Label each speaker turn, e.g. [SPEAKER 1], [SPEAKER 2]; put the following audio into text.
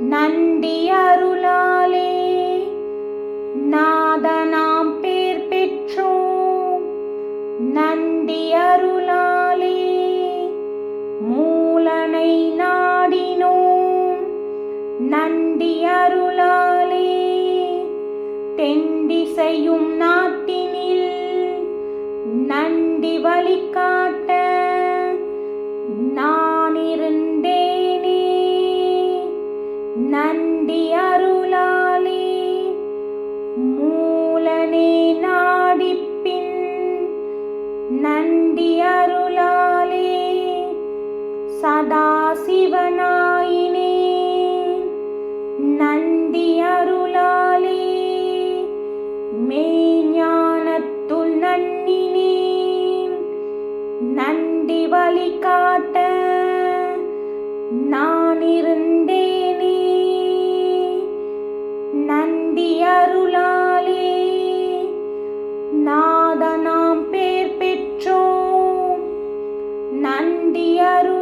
[SPEAKER 1] நண்டி அருளாலே நாதனாம் பேர் பெற்றோம். நண்டி அருளாலே மூலனை நாடினோம். நண்டி அருளாலே தென்திசையும் நாட்டினில் நண்டி வலிக்கா நலனே நாடிப்பின் நண்டி அருளாலே சதா சிவனாயினே நந்தி அருளாலே மெய்ஞானத்துள் நன்னினேன். நந்தி வழி காட்ட நான் இருந்த criar um